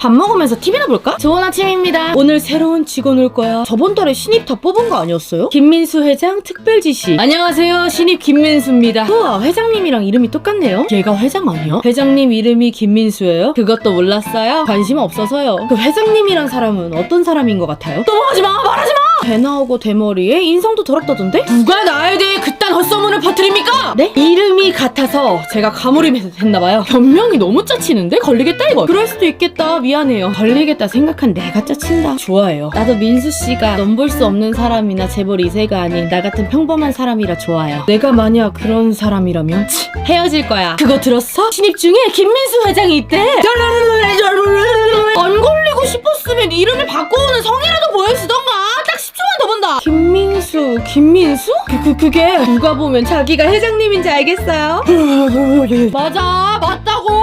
밥 먹으면서 TV나 볼까? 좋은 아침입니다. 오늘 새로운 직원 올 거야. 저번 달에 신입 다 뽑은 거 아니었어요? 김민수 회장 특별 지시. 안녕하세요. 신입 김민수입니다. 우와, 회장님이랑 이름이 똑같네요. 얘가 회장 아니야? 회장님 이름이 김민수예요? 그것도 몰랐어요? 관심 없어서요. 그 회장님이란 사람은 어떤 사람인 것 같아요? 넘어가지 마! 말하지 마! 배 나오고 대머리에 인성도 더럽다던데? 누가 나에 대해 헛소문을 퍼뜨립니까? 네? 이름이 같아서 제가 가물이했나봐요. 변명이 너무 짜치는데? 걸리겠다 이거. 그럴 수도 있겠다. 미안해요. 걸리겠다 생각한 내가 짜친다. 좋아해요. 나도 민수 씨가 넘볼 수 없는 사람이나 재벌 2세가 아닌 나 같은 평범한 사람이라 좋아요. 내가 만약 그런 사람이라면 치, 헤어질 거야. 그거 들었어? 신입 중에 김민수 회장이 있대. 안 걸리고 싶었으면 이름을 바꿔오는 성이라도 보여주던가. 딱 10초만 더 본다. 김민수, 김민수? 그, 그, 그게 누가 보면 자기가 회장님인지 알겠어요? 맞아, 맞다고.